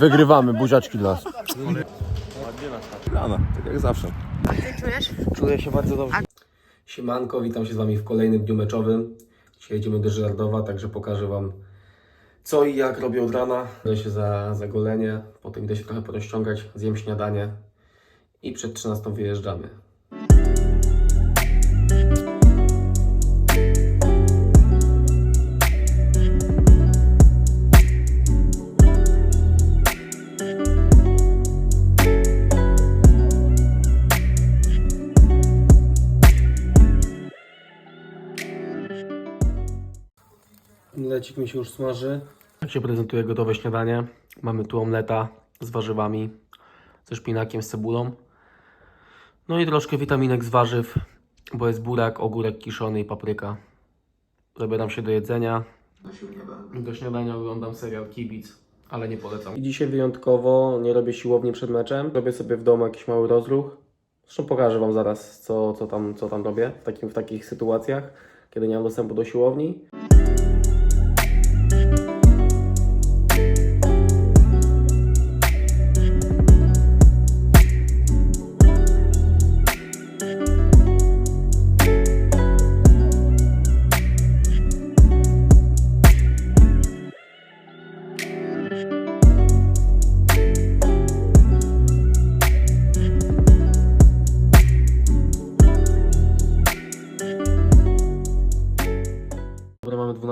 Wygrywamy, buziaczki dla nas. Rana, tak jak zawsze. Czuję się bardzo dobrze. Siemanko, witam się z Wami w kolejnym dniu meczowym. Dzisiaj jedziemy do Żyrardowa, także pokażę Wam co i jak robię od rana. Idę się za, za golenie, potem idę się trochę porozciągać, zjem śniadanie i przed 13 wyjeżdżamy. Lecik mi się już smaży. Jak się prezentuje gotowe śniadanie? Mamy tu omleta z warzywami, ze szpinakiem, z cebulą. No i troszkę witaminek z warzyw, bo jest burak, ogórek kiszony i papryka. Zabieram się do jedzenia. Do śniadania oglądam serial Kibic, ale nie polecam. I dzisiaj wyjątkowo nie robię siłowni przed meczem. Robię sobie w domu jakiś mały rozruch. Zresztą pokażę Wam zaraz, co, co, tam, co tam robię w, takim, w takich sytuacjach, kiedy nie mam dostępu do siłowni.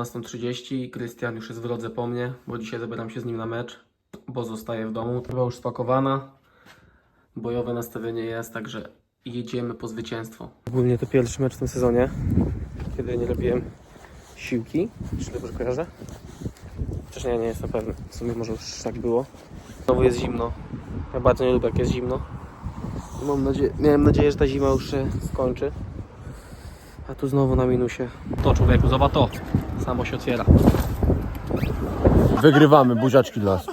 12.30 i Krystian już jest w drodze po mnie, bo dzisiaj zabieram się z nim na mecz, bo zostaje w domu. Chyba już spakowana, bojowe nastawienie jest, także jedziemy po zwycięstwo. Ogólnie to pierwszy mecz w tym sezonie, kiedy nie robiłem siłki, czy dobrze kojarzę? Chociaż nie, nie jestem pewny, w sumie może już tak było. Znowu jest zimno, ja bardzo nie lubię jak jest zimno. Mam nadzieję, miałem nadzieję, że ta zima już się skończy. A tu znowu na minusie. To człowieku, zobacz to. Samo się otwiera. Wygrywamy, buziaczki dla nas.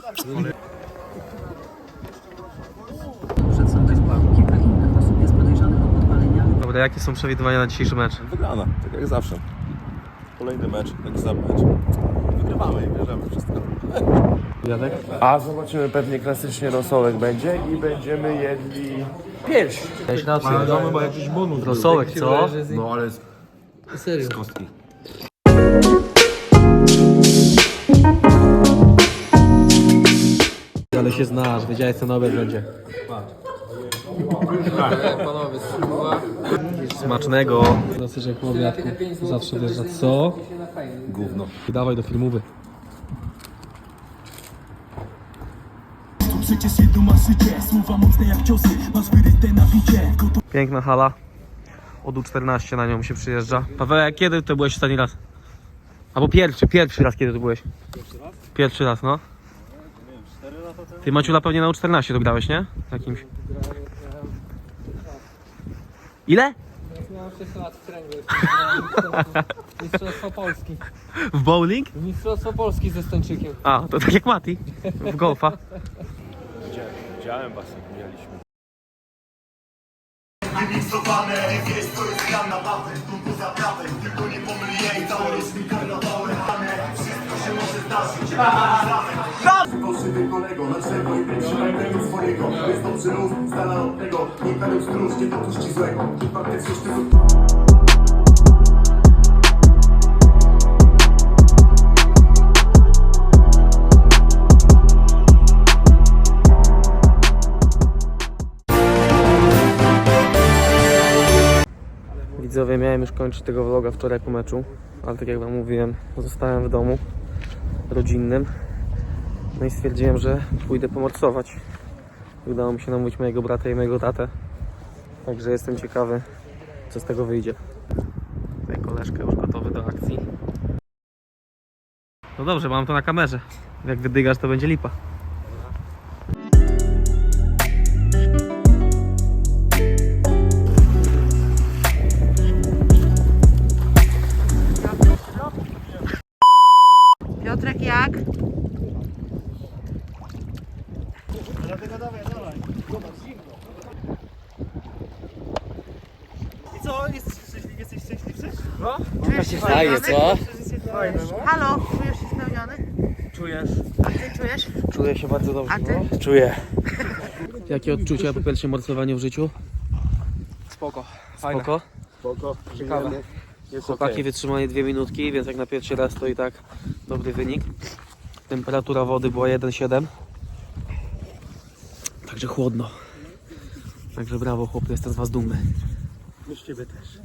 Przed są bezpłatne. Kilka innych osób jest podejrzanych o podpalenia Dobra, jakie są przewidywania na dzisiejszy mecz? Wygrana, tak jak zawsze. Kolejny mecz, tak sam mecz. Wygrywamy i bierzemy wszystko. Jadek? A zobaczymy, pewnie klasycznie rosołek będzie i będziemy jedli pierś. Cześć, rację. bo jakiś bonus Rosołek, co? No ale z Serio. kostki. Ale się znasz, wiedziałeś co na obiad będzie. Smacznego. Dosyć jak po obiadku. Zawsze wjeżdża co? Gówno. Dawaj do filmowy. Przecież jedno masz życie, słowa mocne jak ciosy Masz wyryte na bicie Piękna hala. Od U14 na nią się przyjeżdża. Paweł, kiedy ty byłeś ostatni raz? Albo pierwszy, pierwszy raz kiedy tu byłeś? Pierwszy raz? Pierwszy raz, no. Ty Maciula pewnie na U14 to grałeś, nie? Jakimś. Ile? Miałem 6 lat w kręgu. Mistrzostwo Polski. W bowling? Mistrzostwo Polski ze Stańczykiem. A, to tak jak Mati. W golfa. Widziałem was, jak mieliśmy. Wymiksowane, wiesz to jest gram na bawę Tu poza prawem, tylko nie pomyl jej karnawałem. Wszystko się może zdarzyć kolego, i tego swojego. Jest dobrze luz, z od tego karę stróż, nie dopuści złego. Ty coś ty Widzowie, miałem już kończyć tego vloga wczoraj po meczu, ale tak jak wam mówiłem, zostałem w domu rodzinnym. No i stwierdziłem, że pójdę pomorsować. Udało mi się namówić mojego brata i mojego tatę. Także jestem ciekawy, co z tego wyjdzie. Tutaj koleżka już gotowy do akcji. No dobrze, mam to na kamerze. Jak wydygasz, to będzie lipa. Szczęśliwszy? Czujesz się spełniony? Halo, czujesz się spełniony? czujesz? A ty czujesz? Czuję się bardzo dobrze. A ty? No. Czuję. Jakie odczucia po pierwszym morsowaniu w życiu? Spoko. Fajne. Spoko. Spoko. Ciekawe. Jest Chłopaki okej. wytrzymali dwie minutki, więc jak na pierwszy raz to i tak dobry wynik. Temperatura wody była 1,7. Także chłodno. Także brawo chłopcy, jestem z was dumny. Z ciebie też.